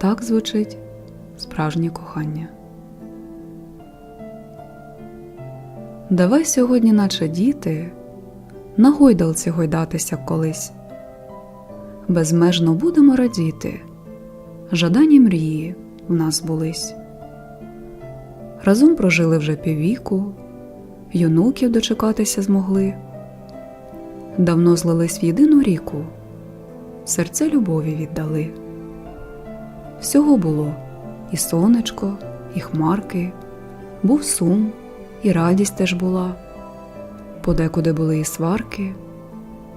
Так звучить справжнє кохання. Давай сьогодні, наче діти, на гойдалці гойдатися колись. Безмежно будемо радіти, жадані мрії в нас збулись. Разом прожили вже піввіку, юнуків дочекатися змогли. Давно злились в єдину ріку, серця любові віддали. Всього було і сонечко, і хмарки, був сум, і радість теж була. Подекуди були і сварки,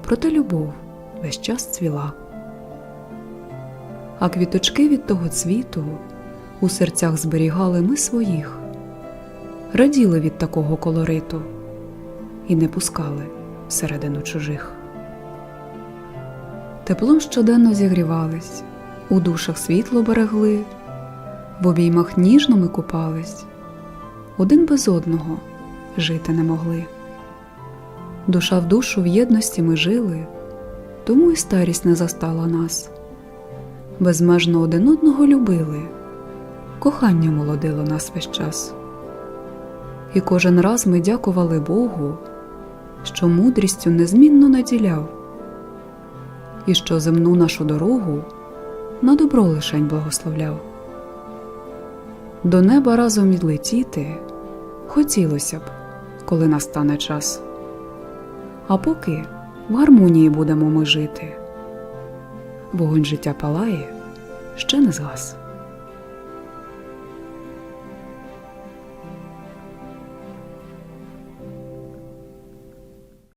проте любов весь час цвіла. А квіточки від того цвіту у серцях зберігали ми своїх, раділи від такого колориту і не пускали всередину чужих. Теплом щоденно зігрівались, у душах світло берегли, в обіймах ніжно ми купались, один без одного жити не могли. Душа в душу в єдності ми жили, тому і старість не застала нас. Безмежно один одного любили, кохання молодило нас весь час. І кожен раз ми дякували Богу, що мудрістю незмінно наділяв, і що земну нашу дорогу на добро лишень благословляв. До неба разом відлетіти хотілося б, коли настане час. А поки в гармонії будемо ми жити. Вогонь життя палає, ще не згас.